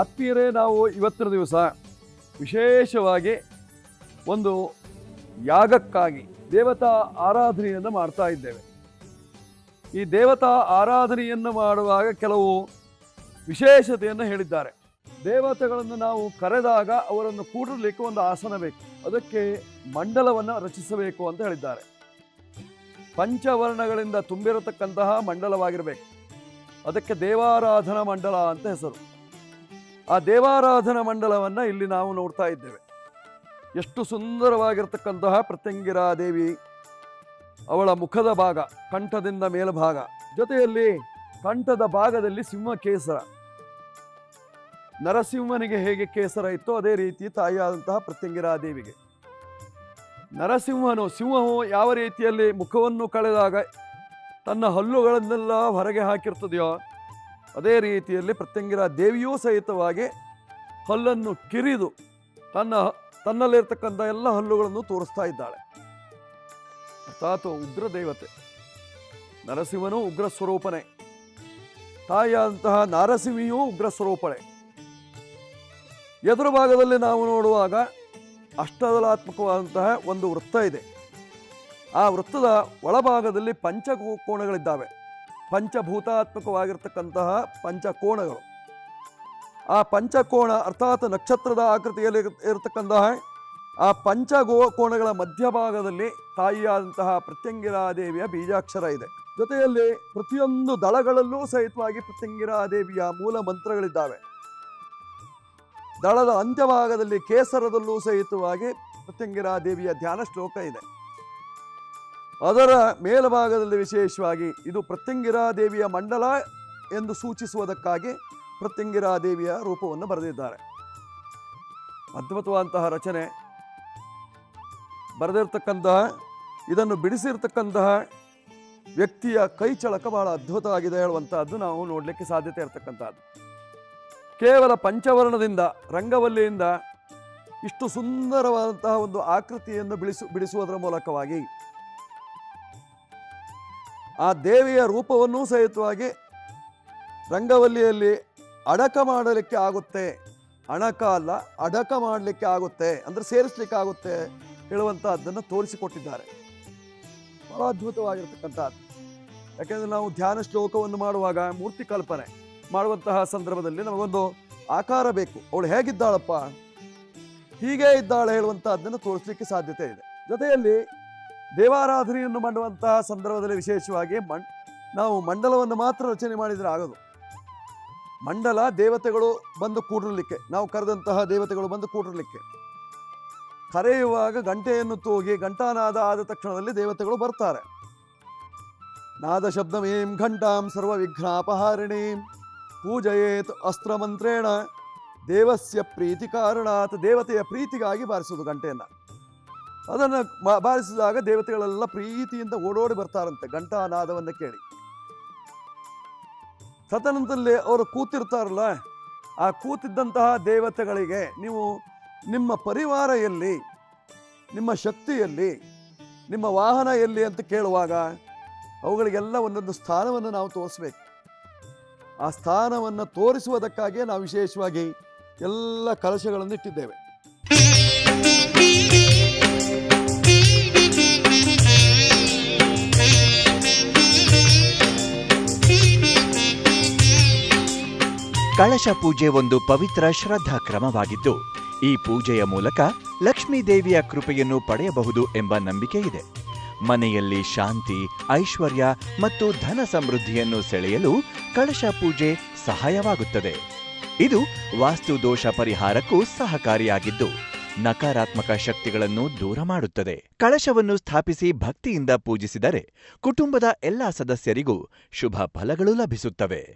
ಆತ್ಮೀಯರೇ ನಾವು ಇವತ್ತಿನ ದಿವಸ ವಿಶೇಷವಾಗಿ ಒಂದು ಯಾಗಕ್ಕಾಗಿ ದೇವತಾ ಆರಾಧನೆಯನ್ನು ಮಾಡ್ತಾ ಇದ್ದೇವೆ. ಈ ದೇವತಾ ಆರಾಧನೆಯನ್ನು ಮಾಡುವಾಗ ಕೆಲವು ವಿಶೇಷತೆಯನ್ನು ಹೇಳಿದ್ದಾರೆ. ದೇವತೆಗಳನ್ನು ನಾವು ಕರೆದಾಗ ಅವರನ್ನು ಕೂಡಲಿಕ್ಕೆ ಒಂದು ಆಸನ ಬೇಕು. ಅದಕ್ಕೆ ಮಂಡಲವನ್ನು ರಚಿಸಬೇಕು ಅಂತ ಹೇಳಿದ್ದಾರೆ. ಪಂಚವರ್ಣಗಳಿಂದ ತುಂಬಿರತಕ್ಕಂತಹ ಮಂಡಲವಾಗಿರಬೇಕು. ಅದಕ್ಕೆ ದೇವಾರಾಧನಾ ಮಂಡಲ ಅಂತ ಹೆಸರು. ಆ ದೇವಾರಾಧನಾ ಮಂಡಲವನ್ನು ಇಲ್ಲಿ ನಾವು ನೋಡ್ತಾ ಇದ್ದೇವೆ. ಎಷ್ಟು ಸುಂದರವಾಗಿರ್ತಕ್ಕಂತಹ ಪ್ರತ್ಯಂಗಿರಾ ದೇವಿ ಅವಳ ಮುಖದ ಭಾಗ, ಕಂಠದಿಂದ ಮೇಲ್ಭಾಗ. ಜೊತೆಯಲ್ಲಿ ಕಂಠದ ಭಾಗದಲ್ಲಿ ಸಿಂಹ ಕೇಸರ ನರಸಿಂಹನಿಗೆ ಹೇಗೆ ಕೇಸರ ಇತ್ತೋ ಅದೇ ರೀತಿ ತಾಯಿಯಾದಂತಹ ಪ್ರತ್ಯಂಗಿರಾ ದೇವಿಗೆ ನರಸಿಂಹನು ಸಿಂಹವು ಯಾವ ರೀತಿಯಲ್ಲಿ ಮುಖವನ್ನು ಕಳೆದಾಗ ತನ್ನ ಹಲ್ಲುಗಳನ್ನೆಲ್ಲ ಹೊರಗೆ ಹಾಕಿರ್ತದೆಯೋ ಅದೇ ರೀತಿಯಲ್ಲಿ ಪ್ರತ್ಯಂಗಿರ ದೇವಿಯೂ ಸಹಿತವಾಗಿ ಹಲ್ಲನ್ನು ಕಿರಿದು ತನ್ನ ತನ್ನಲ್ಲಿರ್ತಕ್ಕಂಥ ಎಲ್ಲ ಹಲ್ಲುಗಳನ್ನು ತೋರಿಸ್ತಾ ಇದ್ದಾಳೆ. ಅರ್ಥಾತ್ ಉಗ್ರ ದೇವತೆ. ನರಸಿಂಹನು ಉಗ್ರ ಸ್ವರೂಪನೇ. ತಾಯಿಯಾದಂತಹ ನಾರಸಿಂಹಿಯೂ ಉಗ್ರ ಸ್ವರೂಪಣೆ ಎದುರು ಭಾಗದಲ್ಲಿ ನಾವು ನೋಡುವಾಗ ಅಷ್ಟದಲಾತ್ಮಕವಾದಂತಹ ಒಂದು ವೃತ್ತ ಇದೆ. ಆ ವೃತ್ತದ ಒಳಭಾಗದಲ್ಲಿ ಪಂಚ ಕೋಣಗಳಿದ್ದಾವೆ ಪಂಚಭೂತಾತ್ಮಕವಾಗಿರ್ತಕ್ಕಂತಹ ಪಂಚಕೋಣಗಳು. ಆ ಪಂಚಕೋಣ ಅರ್ಥಾತ್ ನಕ್ಷತ್ರದ ಆಕೃತಿಯಲ್ಲಿ ಇರತಕ್ಕಂತಹ ಆ ಪಂಚಗೋ ಕೋಣಗಳ ಮಧ್ಯಭಾಗದಲ್ಲಿ ತಾಯಿಯಾದಂತಹ ಪ್ರತ್ಯಂಗಿರಾದೇವಿಯ ಬೀಜಾಕ್ಷರ ಇದೆ. ಜೊತೆಯಲ್ಲಿ ಪ್ರತಿಯೊಂದು ದಳಗಳಲ್ಲೂ ಸಹಿತವಾಗಿ ಪ್ರತ್ಯಂಗಿರಾದೇವಿಯ ಮೂಲ ಮಂತ್ರಗಳಿದ್ದಾವೆ. ದಳದ ಅಂತ್ಯಭಾಗದಲ್ಲಿ ಕೇಸರದಲ್ಲೂ ಸಹಿತವಾಗಿ ಪ್ರತ್ಯಂಗಿರಾದೇವಿಯ ಧ್ಯಾನ ಶ್ಲೋಕ ಇದೆ. ಅದರ ಮೇಲಭಾಗದಲ್ಲಿ ವಿಶೇಷವಾಗಿ ಇದು ಪ್ರತ್ಯಂಗಿರಾ ದೇವಿಯ ಮಂಡಲ ಎಂದು ಸೂಚಿಸುವುದಕ್ಕಾಗಿ ಪ್ರತ್ಯಂಗಿರಾ ದೇವಿಯ ರೂಪವನ್ನು ಬರೆದಿದ್ದಾರೆ. ಅದ್ಭುತವಾದಂತಹ ರಚನೆ. ಬರೆದಿರ್ತಕ್ಕಂತಹ, ಇದನ್ನು ಬಿಡಿಸಿರ್ತಕ್ಕಂತಹ ವ್ಯಕ್ತಿಯ ಕೈ ಚಳಕ ಬಹಳ ಅದ್ಭುತವಾಗಿದೆ ಹೇಳುವಂತಹದ್ದು ನಾವು ನೋಡಲಿಕ್ಕೆ ಸಾಧ್ಯತೆ ಇರತಕ್ಕಂಥದ್ದು. ಕೇವಲ ಪಂಚವರ್ಣದಿಂದ, ರಂಗವಲ್ಲಿಯಿಂದ ಇಷ್ಟು ಸುಂದರವಾದಂತಹ ಒಂದು ಆಕೃತಿಯನ್ನು ಬಿಡಿಸು, ಬಿಡಿಸುವುದರ ಮೂಲಕವಾಗಿ ಆ ದೇವಿಯ ರೂಪವನ್ನೂ ಸಹಿತವಾಗಿ ರಂಗವಲ್ಲಿಯಲ್ಲಿ ಅಡಕ ಮಾಡಲಿಕ್ಕೆ ಆಗುತ್ತೆ. ಅಣಕ ಅಲ್ಲ ಅಡಕ ಮಾಡಲಿಕ್ಕೆ ಆಗುತ್ತೆ, ಅಂದರೆ ಸೇರಿಸ್ಲಿಕ್ಕೆ ಆಗುತ್ತೆ ಹೇಳುವಂತಹದ್ದನ್ನು ತೋರಿಸಿಕೊಟ್ಟಿದ್ದಾರೆ. ಬಹಳ ಅದ್ಭುತವಾಗಿರ್ತಕ್ಕಂಥದ್ದು. ಯಾಕೆಂದರೆ ನಾವು ಧ್ಯಾನ ಶ್ಲೋಕವನ್ನು ಮಾಡುವಾಗ ಮೂರ್ತಿ ಕಲ್ಪನೆ ಮಾಡುವಂತಹ ಸಂದರ್ಭದಲ್ಲಿ ನಮಗೊಂದು ಆಕಾರ ಬೇಕು. ಅವಳು ಹೇಗಿದ್ದಾಳಪ್ಪ? ಹೀಗೆ ಇದ್ದಾಳೆ ಹೇಳುವಂತಹದ್ದನ್ನು ತೋರಿಸಲಿಕ್ಕೆ ಸಾಧ್ಯತೆ ಇದೆ. ಜೊತೆಯಲ್ಲಿ ದೇವಾರಾಧನೆಯನ್ನು ಮಾಡುವಂತಹ ಸಂದರ್ಭದಲ್ಲಿ ವಿಶೇಷವಾಗಿ ಮಣ್ ನಾವು ಮಂಡಲವನ್ನು ಮಾತ್ರ ರಚನೆ ಮಾಡಿದರೆ ಆಗೋದು. ಮಂಡಲ ದೇವತೆಗಳು ಬಂದು ಕೂಡಿರಲಿಕ್ಕೆ, ನಾವು ಕರೆದಂತಹ ದೇವತೆಗಳು ಬಂದು ಕೂಡಿರಲಿಕ್ಕೆ. ಕರೆಯುವಾಗ ಗಂಟೆಯನ್ನು ತೂಗಿ ಘಂಟಾನಾದ ಆದ ತಕ್ಷಣದಲ್ಲಿ ದೇವತೆಗಳು ಬರ್ತಾರೆ. ನಾದ ಶಬ್ದಮೇಂ ಘಂಟಾಂ ಸರ್ವ ವಿಘ್ನಾಪಹಾರಿಣೀಂ ಪೂಜಯೇತ್ ಅಸ್ತ್ರಮಂತ್ರೇಣ ದೇವಸ್ಯ ಪ್ರೀತಿ ಕಾರಣಾತ್ ದೇವತೆಯ ಪ್ರೀತಿಗಾಗಿ ಬಾರಿಸೋದು ಗಂಟೆಯನ್ನು. ಅದನ್ನು ಬಾರಿಸಿದಾಗ ದೇವತೆಗಳೆಲ್ಲ ಪ್ರೀತಿಯಿಂದ ಓಡೋಡಿ ಬರ್ತಾರಂತೆ, ಘಂಟಾನಾದವನ್ನು ಕೇಳಿ. ತದನಂತರದಲ್ಲಿ ಅವರು ಕೂತಿರ್ತಾರಲ್ಲ, ಆ ಕೂತಿದ್ದಂತಹ ದೇವತೆಗಳಿಗೆ ನೀವು ನಿಮ್ಮ ಪರಿವಾರ ಎಲ್ಲಿ ನಿಮ್ಮ ಶಕ್ತಿಯಲ್ಲಿ, ನಿಮ್ಮ ವಾಹನ ಎಲ್ಲಿ ಅಂತ ಕೇಳುವಾಗ ಅವುಗಳಿಗೆಲ್ಲ ಒಂದೊಂದು ಸ್ಥಾನವನ್ನು ನಾವು ತೋರಿಸ್ಬೇಕು. ಆ ಸ್ಥಾನವನ್ನು ತೋರಿಸುವುದಕ್ಕಾಗಿಯೇ ನಾವು ವಿಶೇಷವಾಗಿ ಎಲ್ಲ ಕಲಶಗಳನ್ನು ಇಟ್ಟಿದ್ದೇವೆ ಕಳಶ ಪೂಜೆ ಒಂದು ಪವಿತ್ರ ಶ್ರದ್ಧಾ ಕ್ರಮವಾಗಿದ್ದು ಈ ಪೂಜೆಯ ಮೂಲಕ ಲಕ್ಷ್ಮೀ ದೇವಿಯ ಕೃಪೆಯನ್ನು ಪಡೆಯಬಹುದು ಎಂಬ ನಂಬಿಕೆ ಇದೆ. ಮನೆಯಲ್ಲಿ ಶಾಂತಿ, ಐಶ್ವರ್ಯ ಮತ್ತು ಧನ ಸಮೃದ್ಧಿಯನ್ನು ಸೆಳೆಯಲು ಕಳಶ ಪೂಜೆ ಸಹಾಯವಾಗುತ್ತದೆ. ಇದು ವಾಸ್ತು ದೋಷ ಪರಿಹಾರಕ್ಕೂ ಸಹಕಾರಿಯಾಗಿದ್ದು, ನಕಾರಾತ್ಮಕ ಶಕ್ತಿಗಳನ್ನು ದೂರ ಮಾಡುತ್ತದೆ. ಕಳಶವನ್ನು ಸ್ಥಾಪಿಸಿ ಭಕ್ತಿಯಿಂದ ಪೂಜಿಸಿದರೆ ಕುಟುಂಬದ ಎಲ್ಲಾ ಸದಸ್ಯರಿಗೂ ಶುಭ ಫಲಗಳು ಲಭಿಸುತ್ತವೆ.